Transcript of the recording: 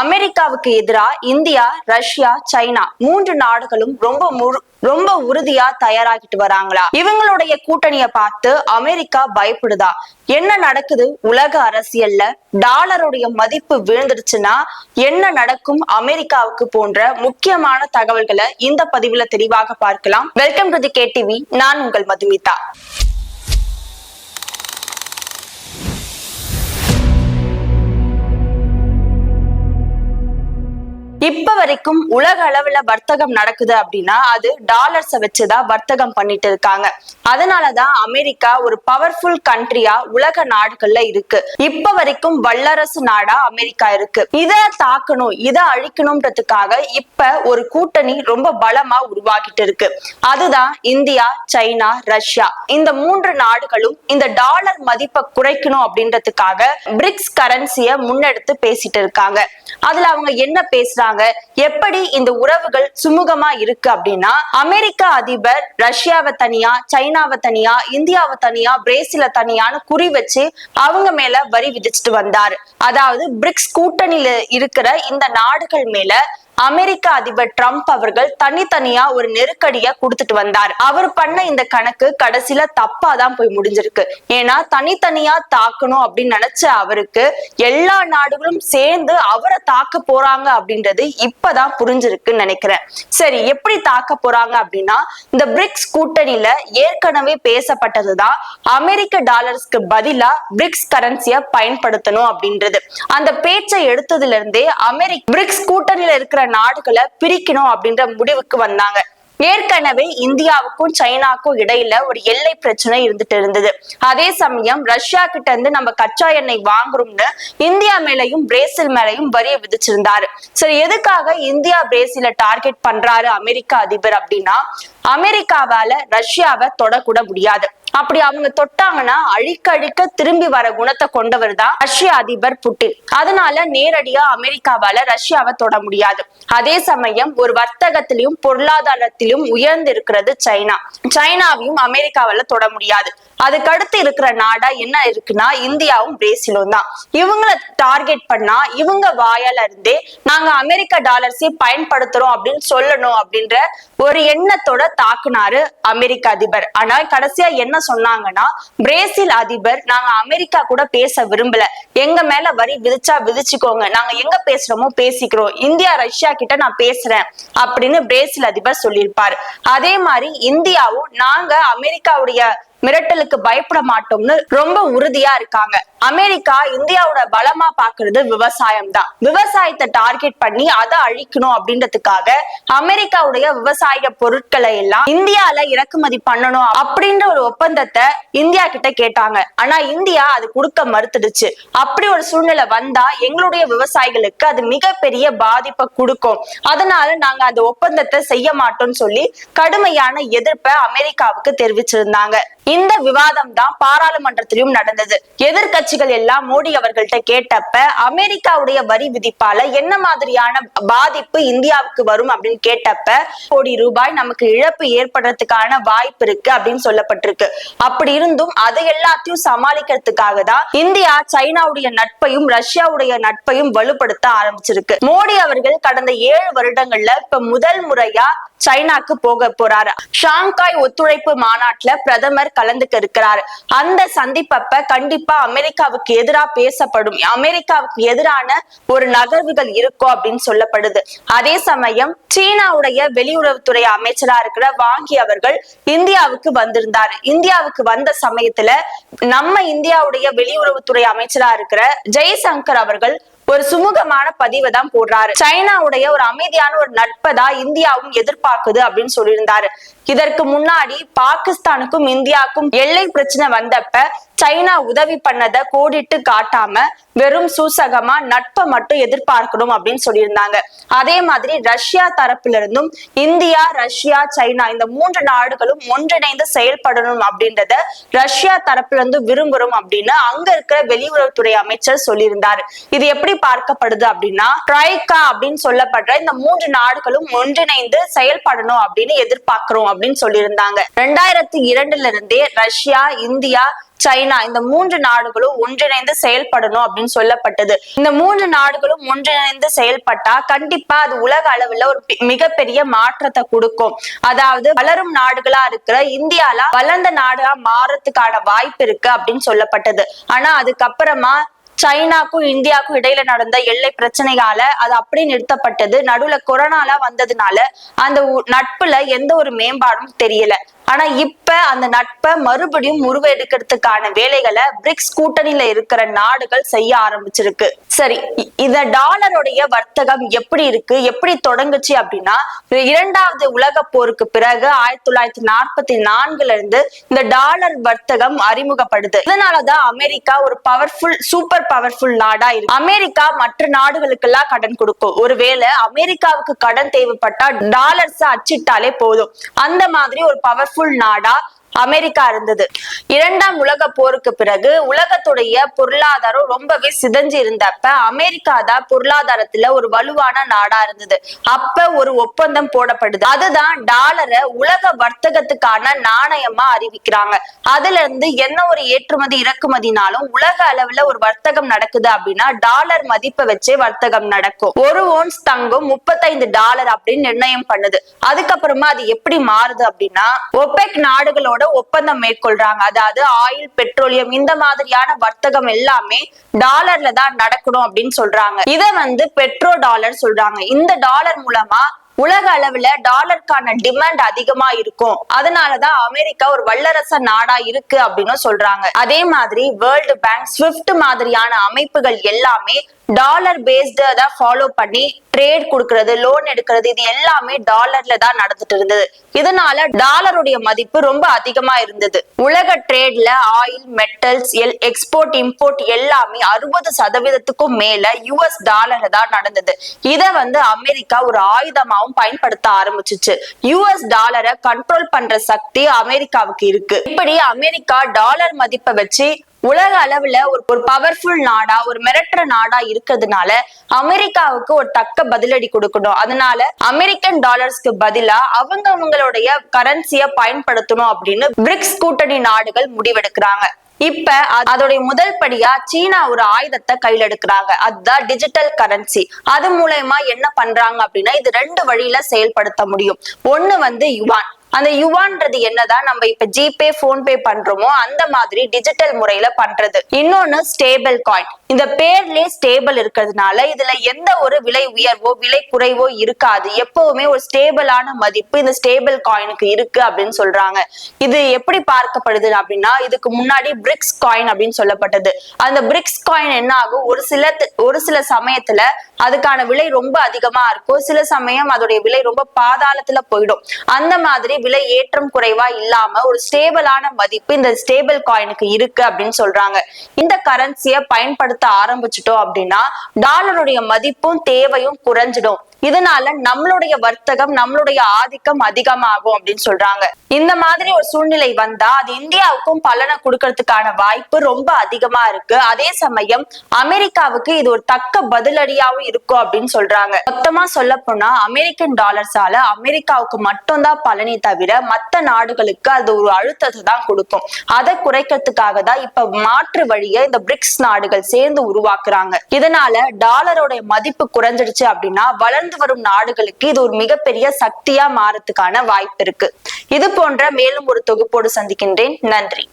அமெரிக்காவுக்கு எதிரா India Russia China மூன்று நாடுகளும் ரொம்ப முழு ரொம்ப உறுதியா தயாராகிட்டு வராங்களா? இவங்களுடைய கூட்டணியை பார்த்து அமெரிக்கா பயப்படுதா? என்ன நடக்குது உலக அரசியல்ல? டாலருடைய மதிப்பு விழுந்துருச்சுன்னா என்ன நடக்கும் அமெரிக்காவுக்கு போன்ற முக்கியமான தகவல்களை இந்த பதிவுல தெளிவாக பார்க்கலாம். வெல்கம் டு தி கேடிவி நான் உங்கள் மதுமிதா. இப்ப வரைக்கும் உலக அளவுல வர்த்தகம் நடக்குது அப்படின்னா அது டாலர்ஸ வச்சுதான் வர்த்தகம் பண்ணிட்டு இருக்காங்க. அதனாலதான் அமெரிக்கா ஒரு பவர்ஃபுல் கண்ட்ரியா உலக நாடுகள்ல இருக்கு. இப்ப வரைக்கும் வல்லரசு நாடா அமெரிக்கா இருக்கு. இத தாக்கணும் இத அழிக்கணும்ன்றதுக்காக இப்ப ஒரு கூட்டணி ரொம்ப பலமா உருவாகிட்டு இருக்கு. அதுதான் இந்தியா சைனா ரஷ்யா. இந்த மூன்று நாடுகளும் இந்த டாலர் மதிப்பை குறைக்கணும் அப்படின்றதுக்காக பிரிக்ஸ் கரன்சிய முன்னெடுத்து பேசிட்டு இருக்காங்க. அதுல அவங்க என்ன பேசுறாங்க? எப்படி இந்த உறவுகள் சுமூகமா இருக்கு அப்படின்னா அமெரிக்க அதிபர் ரஷ்யாவை தனியா சைனாவை தனியா இந்தியாவை தனியா பிரேசில தனியான்னு குறி வச்சு அவங்க மேல வரி விதிச்சுட்டு வந்தாரு. அதாவது பிரிக்ஸ் கூட்டணியில இருக்கிற இந்த நாடுகள் மேல அமெரிக்க அதிபர் ட்ரம்ப் அவர்கள் தனித்தனியா ஒரு நெருக்கடிய கொடுத்துட்டு வந்தார். அவர் பண்ண இந்த கணக்கு கடைசியில தப்பா தான் போய் முடிஞ்சிருக்கு. ஏன்னா தனித்தனியா தாக்கணும் அப்படின்னு நினைச்ச அவருக்கு எல்லா நாடுகளும் சேர்ந்து அவரை தாக்க போறாங்க அப்படின்றது இப்பதான் புரிஞ்சிருக்குன்னு நினைக்கிறேன். சரி எப்படி தாக்க போறாங்க அப்படின்னா இந்த பிரிக்ஸ் கூட்டணியில ஏற்கனவே பேசப்பட்டதுதான் அமெரிக்க டாலர்ஸ்க்கு பதிலா பிரிக்ஸ் கரன்சிய பயன்படுத்தணும் அப்படின்றது. அந்த பேச்சை எடுத்ததுல இருந்தே அமெரிக்க பிரிக்ஸ் கூட்டணியில இருக்கிற நாடுகளை பிரிக்கணும் அப்படின்ற முடிவுக்கு வந்தாங்க. ஏற்கனவே இந்தியாவுக்கும் சைனாக்கும் இடையில ஒரு எல்லை பிரச்சனை இருந்துட்டு இருந்தது. அதே சமயம் ரஷ்யா கிட்ட இருந்து நம்ம கச்சா எண்ணெய் வாங்குறோம்னு இந்தியா மேலையும் பிரேசில் மேலையும் வரிய விதிச்சிருந்தாரு. சரி எதுக்காக இந்தியா பிரேசில டார்கெட் பண்றாரு அமெரிக்க அதிபர் அப்படின்னா அமெரிக்காவால ரஷ்யாவை தொடக்கூட முடியாது. அப்படி அவங்க தொட்டாங்கன்னா அழிக்க அழிக்க திரும்பி வர குணத்தை கொண்டவர் தான் ரஷ்ய அதிபர் புட்டின். அதனால நேரடியா அமெரிக்காவால ரஷ்யாவை தொட முடியாது. அதே சமயம் ஒரு வர்த்தகத்திலும் பொருளாதாரத்திலும் உயர்ந்து இருக்கிறது சைனா. சைனாவையும் அமெரிக்காவால தொட முடியாது. அதுக்கடுத்து இருக்கிற நாடா என்ன இருக்குன்னா இந்தியாவும் பிரேசிலும் தான். இவங்களை டார்கெட் பண்ணா இவங்க வாயால இருந்தே நாங்க அமெரிக்க டாலர்ஸை பயன்படுத்துறோம் அப்படின்னு சொல்லணும் அப்படின்ற ஒரு எண்ணத்தோட தாக்குனாரு அமெரிக்க அதிபர். ஆனா கடைசியா என்ன சொன்னாங்கன்னா பிரேசில் அதிபர் நாங்க அமெரிக்கா கூட பேச விரும்பல. எங்க மேல வரி விதிச்சா விதிச்சுக்கோங்க. நாங்க எங்க பேசுறோமோ பேசிக்கிறோம். இந்தியா ரஷ்யா கிட்ட நான் பேசுறேன் அப்படின்னு பிரேசில் அதிபர் சொல்லியிருப்பாரு. அதே மாதிரி இந்தியாவும் நாங்க அமெரிக்காவுடைய மிரட்டலுக்கு பயப்பட மாட்டோம்னு ரொம்ப உறுதியா இருக்காங்க. அமெரிக்கா இந்தியாவோட பலமா பாக்குறது விவசாயம் தான் விவசாயத்தை டார்கெட் பண்ணி அதை அழிக்கணும் அப்படின்றதுக்காக அமெரிக்காவுடைய விவசாய பொருட்களை எல்லாம் இந்தியால இறக்குமதி பண்ணணும் அப்படின்ற ஒரு ஒப்பந்தத்தை இந்தியா கிட்ட கேட்டாங்க. ஆனா இந்தியா அது கொடுக்க மறுத்துடுச்சு. அப்படி ஒரு சூழ்நிலை வந்தா எங்களுடைய விவசாயிகளுக்கு அது மிகப்பெரிய பாதிப்பை கொடுக்கும். அதனால நாங்க அந்த ஒப்பந்தத்தை செய்ய மாட்டோம்னு சொல்லி கடுமையான எதிர்ப்பை அமெரிக்காவுக்கு தெரிவிச்சிருந்தாங்க. இந்த விவாதம் தான் பாராளுமன்றத்திலும் நடந்தது. எதிர்கட்சிகள் எல்லாம் மோடி அவர்கள்ட்ட கேட்டப்ப அமெரிக்காவுடைய வரி விதிப்பால என்ன மாதிரியான பாதிப்பு இந்தியாவுக்கு வரும் அப்படின்னு கேட்டப்ப கோடி ரூபாய் நமக்கு இழப்பு ஏற்படுறதுக்கான வாய்ப்பு இருக்கு அப்படின்னு சொல்லப்பட்டிருக்கு. அப்படி இருந்தும் அதை எல்லாத்தையும் சமாளிக்கிறதுக்காக தான் இந்தியா சைனாவுடைய நட்பையும் ரஷ்யாவுடைய நட்பையும் வலுப்படுத்த ஆரம்பிச்சிருக்கு. மோடி அவர்கள் கடந்த ஏழு வருடங்கள்ல இப்ப முதல் முறையா சைனாக்கு போக போறாரு. ஷாங்காய் ஒத்துழைப்பு மாநாட்டுல பிரதமர் கலந்துக்க இருக்கிறார். அந்த சந்திப்பப்ப கண்டிப்பா அமெரிக்காவுக்கு எதிரா பேசப்படும். அமெரிக்காவுக்கு எதிரான ஒரு நகர்வுகள் இருக்கும் அப்படின்னு சொல்லப்படுது. அதே சமயம் சீனாவுடைய வெளியுறவுத்துறை அமைச்சரா இருக்கிற வாங்கி அவர்கள் இந்தியாவுக்கு வந்திருந்தார். இந்தியாவுக்கு வந்த சமயத்துல நம்ம இந்தியாவுடைய வெளியுறவுத்துறை அமைச்சரா இருக்கிற ஜெய்சங்கர் அவர்கள் ஒரு சுமூகமான பதிவை தான் போடுறாரு. சைனாவுடைய ஒரு அமைதியான ஒரு நட்பை தான் இந்தியாவும் எதிர்பார்க்குது அப்படின்னு சொல்லியிருந்தாரு. இதற்கு முன்னாடி பாகிஸ்தானுக்கும் இந்தியாவுக்கும் எல்லை பிரச்சனை வந்தப்ப சைனா உதவி பண்ணதை கோடிட்டு காட்டாம வெறும் சூசகமா நட்பை மட்டும் எதிர்பார்க்கணும் அப்படின்னு சொல்லியிருந்தாங்க. அதே மாதிரி ரஷ்யா தரப்புல இருந்தும் இந்தியா ரஷ்யா சைனா இந்த மூன்று நாடுகளும் ஒன்றிணைந்து செயல்படணும் அப்படின்றத ரஷ்யா தரப்புல இருந்து விரும்புறோம் அப்படின்னு அங்க இருக்கிற வெளியுறவுத்துறை அமைச்சர் சொல்லியிருந்தார். இது எப்படி பார்க்கப்படுது அப்படின்னா ட்ரைகா அப்படின்னு சொல்லப்படுற இந்த மூன்று நாடுகளும் ஒன்றிணைந்து செயல்படணும் அப்படின்னு எதிர்பார்க்கிறோம் அப்படின்னு சொல்லியிருந்தாங்க. ரெண்டாயிரத்தி இரண்டுல இருந்தே ரஷ்யா இந்தியா சைனா சைனா இந்த மூன்று நாடுகளும் ஒன்றிணைந்து செயல்படணும் அப்படின்னு சொல்லப்பட்டது. இந்த மூன்று நாடுகளும் ஒன்றிணைந்து செயல்பட்டா கண்டிப்பா அது உலக அளவுல ஒரு மிகப்பெரிய மாற்றத்தை கொடுக்கும். அதாவது வளரும் நாடுகளா இருக்கிற இந்தியால வளர்ந்த நாடா மாறத்துக்கான வாய்ப்பு இருக்கு அப்படின்னு சொல்லப்பட்டது. ஆனா அதுக்கப்புறமா சைனாக்கும் இந்தியாவுக்கும் இடையில நடந்த எல்லை பிரச்சனையால அது அப்படியே நிறுத்தப்பட்டது. நடுவுல கொரோனால வந்ததுனால அந்த நட்புல எந்த ஒரு மேம்பாடும் தெரியல. ஆனா இப்ப அந்த நட்பை மறுபடியும் உருவெடுக்கிறதுக்கான வேலைகளை பிரிக்ஸ் கூட்டணியில இருக்கிற நாடுகள் செய்ய ஆரம்பிச்சிருக்கு. சரி இந்த டாலருடைய வர்த்தகம் எப்படி இருக்கு எப்படி தொடங்குச்சு அப்படின்னா இரண்டாவது உலக போருக்கு பிறகு ஆயிரத்தி தொள்ளாயிரத்தி நாற்பத்தி நான்குல இருந்து இந்த டாலர் வர்த்தகம் அறிமுகப்படுது. இதனாலதான் அமெரிக்கா ஒரு பவர்ஃபுல் சூப்பர் பவர்ஃபுல் நாடா இருக்கு. அமெரிக்கா மற்ற நாடுகளுக்கெல்லாம் கடன் கொடுக்கும். ஒருவேளை அமெரிக்காவுக்கு கடன் தேவைப்பட்டா டாலர்ஸ் அச்சிட்டாலே போதும். அந்த மாதிரி ஒரு பவர்ஃபுல் நாடா அமெரிக்கா இருந்தது. இரண்டாம் உலக போருக்கு பிறகு உலகத்துடைய பொருளாதாரம் ரொம்பவே சிதைஞ்சு இருந்தப்ப அமெரிக்கா தான் பொருளாதாரத்துல ஒரு வலுவான நாடா இருந்தது. அப்ப ஒரு ஒப்பந்தம் போடப்படுது. அதுதான் டாலரை உலக வர்த்தகத்துக்கான நாணயமா அறிவிக்கிறாங்க. அதுல இருந்து என்ன ஒரு ஏற்றுமதி இறக்குமதினாலும் உலக அளவுல ஒரு வர்த்தகம் நடக்குது அப்படின்னா டாலர் மதிப்பை வச்சே வர்த்தகம் நடக்கும். ஒரு ஓன்ஸ் தங்கம் முப்பத்தைந்து டாலர் அப்படின்னு நிர்ணயம் பண்ணுது. அதுக்கப்புறமா அது எப்படி மாறுது அப்படின்னா ஒபெக் நாடுகளோட ஒப்பந்தம் மேற்கொள்றாங்க. அதாவது ஆயில் பெட்ரோலியம் இந்த மாதிரியான வர்த்தகம் எல்லாமே டாலர்ல தான் நடக்கணும் அப்படின்னு சொல்றாங்க. இதை வந்து பெட்ரோ டாலர் சொல்றாங்க. இந்த டாலர் மூலமா உலக அளவுல டாலருக்கான டிமாண்ட் அதிகமா இருக்கும். அதனாலதான் அமெரிக்கா ஒரு வல்லரச நாடா இருக்கு அப்படின்னு சொல்றாங்க. அதே மாதிரி வேர்ல்டு பேங்க் ஸ்விஃப்ட் மாதிரியான அமைப்புகள் எல்லாமே டாலர் பேஸ்டு தான் ஃபாலோ பண்ணி ட்ரேட் கொடுக்கறது லோன் எடுக்கிறது இது எல்லாமே டாலர்ல தான் நடந்துட்டு இருந்தது. இதனால டாலருடைய மதிப்பு ரொம்ப அதிகமா இருந்தது. உலக ட்ரேட்ல ஆயில் மெட்டல்ஸ் எல் எக்ஸ்போர்ட் இம்போர்ட் எல்லாமே அறுபது சதவீதத்துக்கும் மேல யூஎஸ் டாலர்ல தான் நடந்தது. இத வந்து அமெரிக்கா ஒரு ஆயுதமாவும் பயன்படுத்த ஆரம்பிச்சுச்சு. யுஎஸ் டாலரை கண்ட்ரோல் பண்ற சக்தி அமெரிக்காவுக்கு இருக்கு. இப்படி அமெரிக்கா டாலர் மதிப்பை வச்சு உலக அளவுல ஒரு ஒரு பவர்ஃபுல் நாடா ஒரு மிரட்டுற நாடா இருக்கிறதுனால அமெரிக்காவுக்கு ஒரு தக்க பதிலடி கொடுக்கணும். அதனால அமெரிக்கன் டாலர்ஸ்க்கு பதிலா அவங்க அவங்களுடைய கரன்சிய பயன்படுத்தணும் அப்படின்னு பிரிக்ஸ் கூட்டணி நாடுகள் முடிவெடுக்கிறாங்க. இப்ப அதோடைய முதல் படியா சீனா ஒரு ஆயுதத்தை கையில் எடுக்கிறாங்க. அதுதான் டிஜிட்டல் கரன்சி அது மூலயமா என்ன பண்றாங்க அப்படின்னா இது ரெண்டு வழியில செயல்படுத்த முடியும். ஒண்ணு வந்து யுவான். அந்த யுவான்றது என்னதான் நம்ம இப்ப ஜிபே போன்பே பண்றோமோ அந்த மாதிரி டிஜிட்டல் முறையில பண்றது. இன்னொன்னு ஸ்டேபிள் காயின் இந்த பேர்லயே ஸ்டேபிள் இருக்கிறதுனால இதுல எந்த ஒரு விலை உயர்வோ விலை குறைவோ இருக்காது. எப்பவுமே ஒரு ஸ்டேபிளான மதிப்பு இந்த ஸ்டேபிள் காயினுக்கு இருக்கு அப்படின்னு சொல்றாங்க. இது எப்படி பார்க்கப்படுது அப்படின்னா இதுக்கு முன்னாடி பிரிக்ஸ் காயின் அப்படின்னு சொல்லப்பட்டது. அந்த பிரிக்ஸ் காயின் என்ன ஆகும் ஒரு சில ஒரு சில சமயத்துல அதுக்கான விலை ரொம்ப அதிகமா இருக்கும். சில சமயம் அதோடைய விலை ரொம்ப பாதாளத்துல போயிடும். அந்த மாதிரி விலை ஏற்றம் குறைவா இல்லாம ஒரு ஸ்டேபிளான மதிப்பு இந்த ஸ்டேபிள் காயினுக்கு இருக்கு அப்படின்னு சொல்றாங்க. இந்த கரன்சியை பயன்படுத்த ஆரம்பிச்சிட்டோம் அப்படின்னா டாலருடைய மதிப்பும் தேவையும் குறைஞ்சிடும். இதனால நம்மளுடைய வர்த்தகம் நம்மளுடைய ஆதிக்கம் அதிகமாகும் அப்படின்னு சொல்றாங்க. இந்த மாதிரி ஒரு சூழ்நிலை வந்தா அது இந்தியாவுக்கும் பலனை கொடுக்கறதுக்கான வாய்ப்பு ரொம்ப அதிகமா இருக்கு. அதே சமயம் அமெரிக்காவுக்கு இது ஒரு தக்க பதிலடியாவும் இருக்கும் அப்படின்னு சொல்றாங்க. மொத்தமா சொல்ல போனா அமெரிக்கன் டாலர்ஸால அமெரிக்காவுக்கு மட்டும்தான் பலனே தவிர மத்த நாடுகளுக்கு அது ஒரு அழுத்தத்தை தான் கொடுக்கும். அதை குறைக்கிறதுக்காக தான் இப்ப மாற்று வழியை இந்த பிரிக்ஸ் நாடுகள் சேர்ந்து உருவாக்குறாங்க. இதனால டாலரோட மதிப்பு குறைஞ்சிடுச்சு அப்படின்னா வளர்ந்து வரும் நாடுகளுக்கு இது ஒரு மிகப்பெரிய சக்தியா மாறதுக்கான வாய்ப்பு இருக்கு. இது போன்ற மேலும் ஒரு தொகுப்போடு சந்திக்கின்றேன். நன்றி.